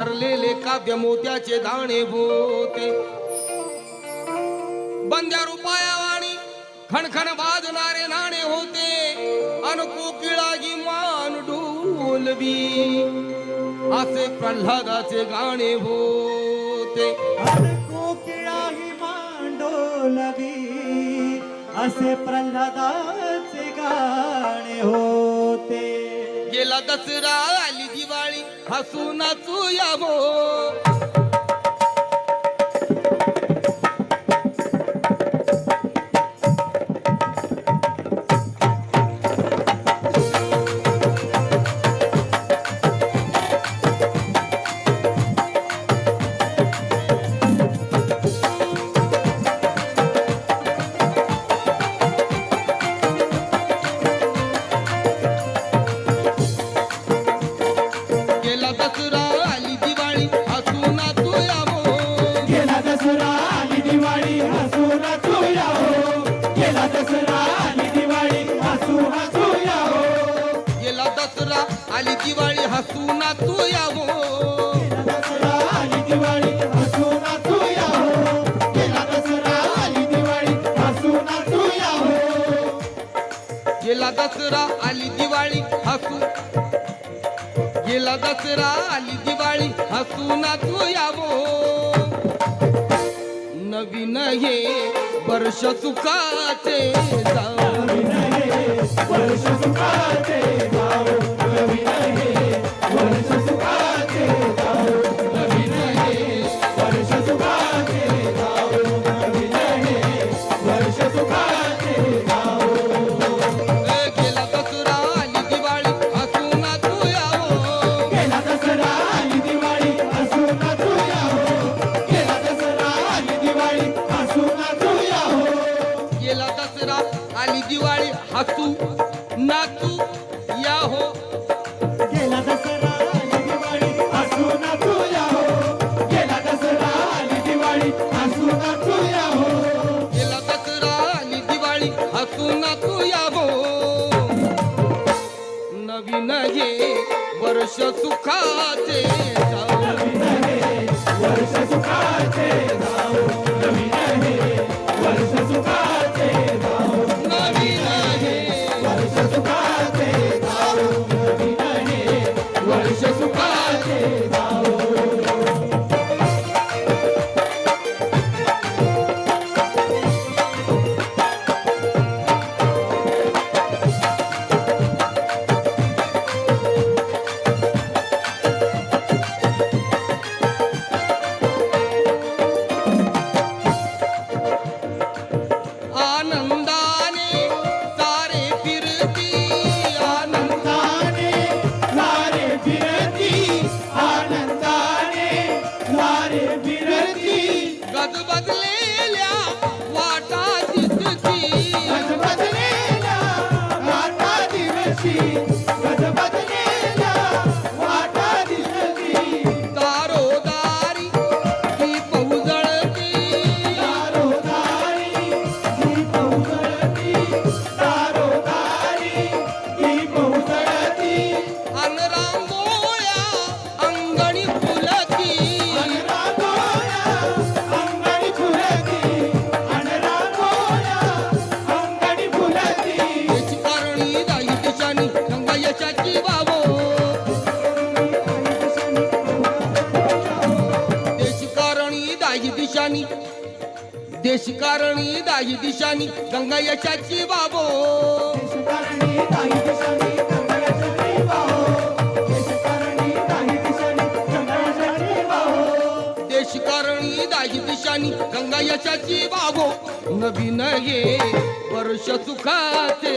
ठरलेले काव्य मोत्याचे दाणे भोते. बंद्या रुपायावाणी खणखण वाजणारे नाणे होते. अन कोकिळागी मान डोलवी. असे प्रल्हादाचे गाणे होते अन कोकिळागी मान डोलवी. असे प्रल्हादाचे गाणे होते. गेला दसरा आली हसू नाचू या हो. गेला दसरा आली दिवाळी हसू गेला दसरा आली दिवाळी हसू ना तू यावो. नवीन हे वर्ष सुखाचे जाऊ वर्ष सुखाचे जाऊ जाऊन ये वर्ष सुखाचे जाऊन ये वर्ष सुखाचे जाऊन machine. देशकारणी दाई दिशानी गंगा यशाची बाबो. देशकारणी दाई दिशानी गंगा यशाची बाबो. नवीन ये वर्ष सुखाचे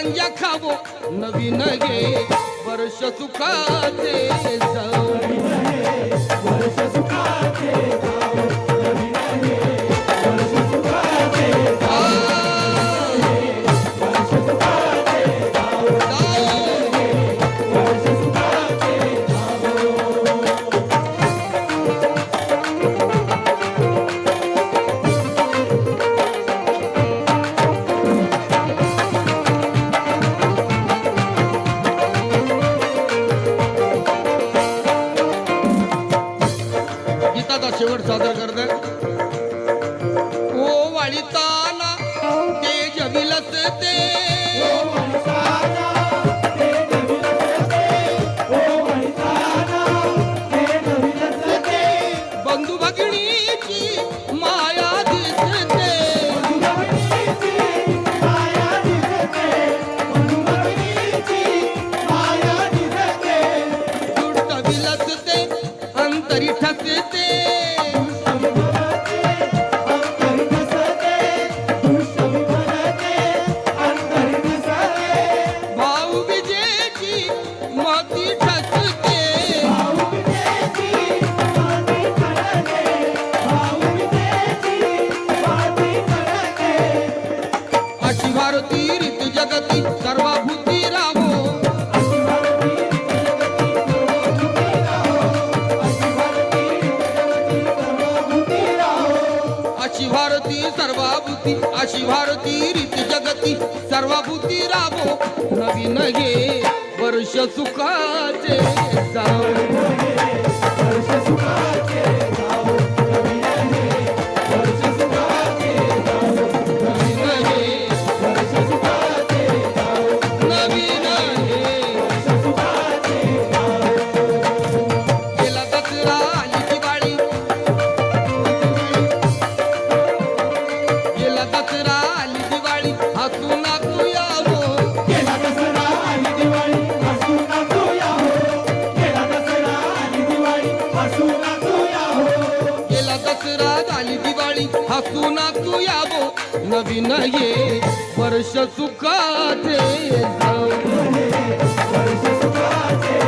गंजा खावो. नवीन घे वर्ष सुखाचे. Nereden? अशी भारती रीती जगती. सर्व बुद्धी राबो नवीन हे वर्ष सुखाचे. जाऊ हो. गेला दसरा झाली दिवाळी हसू ना तू यावो हो. नवीन ये वर्ष सुखाचे जाऊ. वर्ष सुखाचे